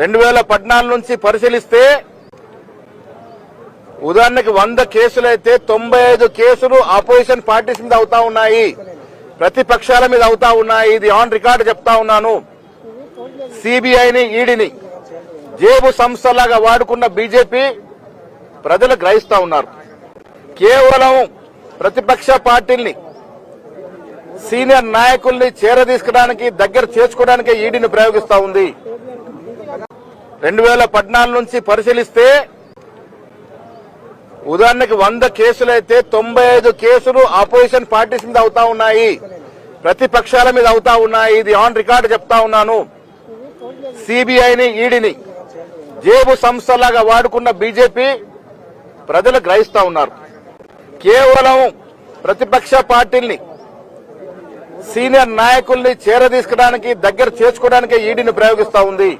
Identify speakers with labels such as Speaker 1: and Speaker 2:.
Speaker 1: రెండు వేల పద్నాలుగు నుంచి పరిశీలిస్తే ఉదాహరణకి వంద కేసులైతే తొంభై ఐదు కేసులు ఆపోజిషన్ పార్టీస్ మీద అవుతా ఉన్నాయి. ప్రతిపక్షాల మీద అవుతా ఉన్నాయి. ఇది ఆన్ రికార్డు చెప్తా ఉన్నాను. సిబిఐని ఈడీని జేబు సంస్థలాగా వాడుకున్న బీజేపీ ప్రజలు గ్రహిస్తా ఉన్నారు. కేవలం ప్రతిపక్ష పార్టీల్ని సీనియర్ నాయకుల్ని చేరదీసుకోవడానికి దగ్గర చేర్చుకోవడానికి ఈడీని ప్రయోగిస్తా ఉంది. రెండు వేల పద్నాలుగు నుంచి పరిశీలిస్తే ఉదాహరణకి వంద కేసులైతే తొంభై ఐదు కేసులు ఆపోజిషన్ పార్టీస్ మీద అవుతా ఉన్నాయి. ప్రతిపక్షాల మీద అవుతా ఉన్నాయి. ఇది ఆన్ రికార్డు చెప్తా ఉన్నాను. సిబిఐని ఈడీని జేబు సంస్థలాగా వాడుకున్న బీజేపీ ప్రజలు గ్రహిస్తా ఉన్నారు. కేవలం ప్రతిపక్ష పార్టీల్ని సీనియర్ నాయకుల్ని చేరదీసుకోవడానికి దగ్గర చేర్చుకోవడానికి ఈడీని ప్రయోగిస్తా ఉంది.